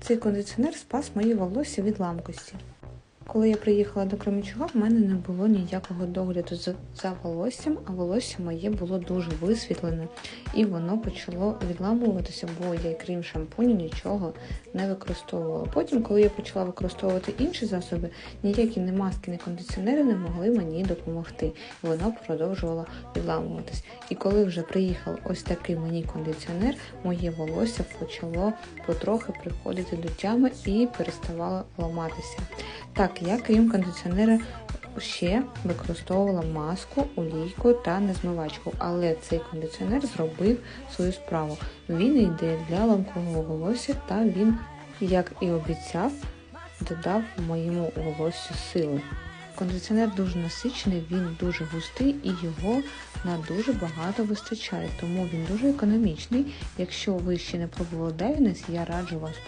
Цей кондиціонер спас мої волосся від ламкості. Коли я приїхала до Кременчуга, в мене не було ніякого догляду за, волоссям, а волосся моє було дуже висвітлене і воно почало відламуватися, бо я крім шампуню нічого не використовувала. Потім, коли я почала використовувати інші засоби, ніякі не маски, ні кондиціонери не могли мені допомогти. Воно продовжувало відламуватись. І коли вже приїхав ось такий мені кондиціонер, моє волосся почало потрохи приходити до тями і переставало ламатися. Так, я крім кондиціонера ще використовувала маску, олійку та незмивачку, але цей кондиціонер зробив свою справу. Він йде для ламкового волосся та він, як і обіцяв, додав моєму волоссю сили. Кондиціонер дуже насичений, він дуже густий і його на дуже багато вистачає, тому він дуже економічний. Якщо ви ще не пробували Девінес, я раджу вас